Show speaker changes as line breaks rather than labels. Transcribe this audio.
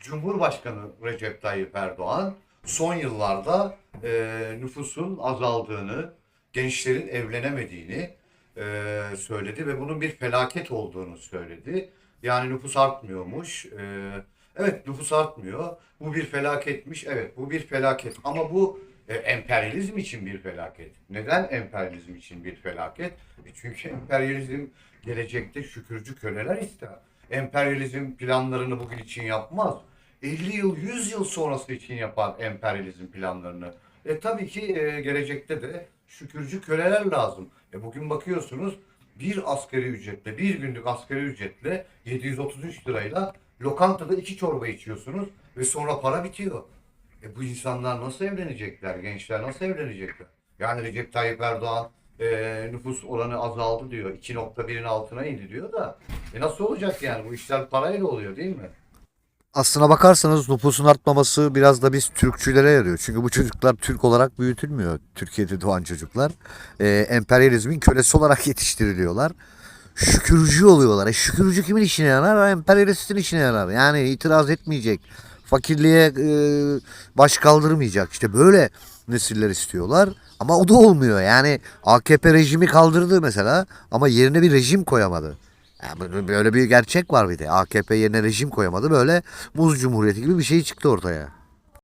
Cumhurbaşkanı Recep Tayyip Erdoğan son yıllarda e, nüfusun azaldığını, gençlerin evlenemediğini e, söyledi ve bunun bir felaket olduğunu söyledi. Yani nüfus artmıyormuş. E, evet nüfus artmıyor. Bu bir felaketmiş. Evet bu bir felaket. Ama bu e, emperyalizm için bir felaket. Neden emperyalizm için bir felaket? E, çünkü emperyalizm gelecekte şükürcü köleler ister. Emperyalizm planlarını bugün için yapmaz. 50 yıl, 100 yıl sonrası için yapar emperyalizm planlarını. E tabii ki e, gelecekte de şükürcü köleler lazım. E bugün bakıyorsunuz bir asgari ücretle, bir günlük asgari ücretle 733 lirayla lokantada iki çorba içiyorsunuz ve sonra para bitiyor. E bu insanlar nasıl evlenecekler? Gençler nasıl evlenecekler? Yani Recep Tayyip Erdoğan e, nüfus oranı azaldı diyor. 2.1'in altına indi diyor da. E nasıl olacak yani? Bu işler parayla oluyor değil mi?
Aslına bakarsanız nüfusun artmaması biraz da biz Türkçülere yarıyor. Çünkü bu çocuklar Türk olarak büyütülmüyor. Türkiye'de doğan çocuklar. Ee, emperyalizmin kölesi olarak yetiştiriliyorlar. Şükürcü oluyorlar. E, şükürcü kimin işine yarar? Emperyalistin işine yarar. Yani itiraz etmeyecek. Fakirliğe e, baş kaldırmayacak. İşte böyle nesiller istiyorlar. Ama o da olmuyor. Yani AKP rejimi kaldırdı mesela ama yerine bir rejim koyamadı. Yani böyle bir gerçek var bir de. AKP yerine rejim koyamadı. Böyle muz cumhuriyeti gibi bir şey çıktı ortaya.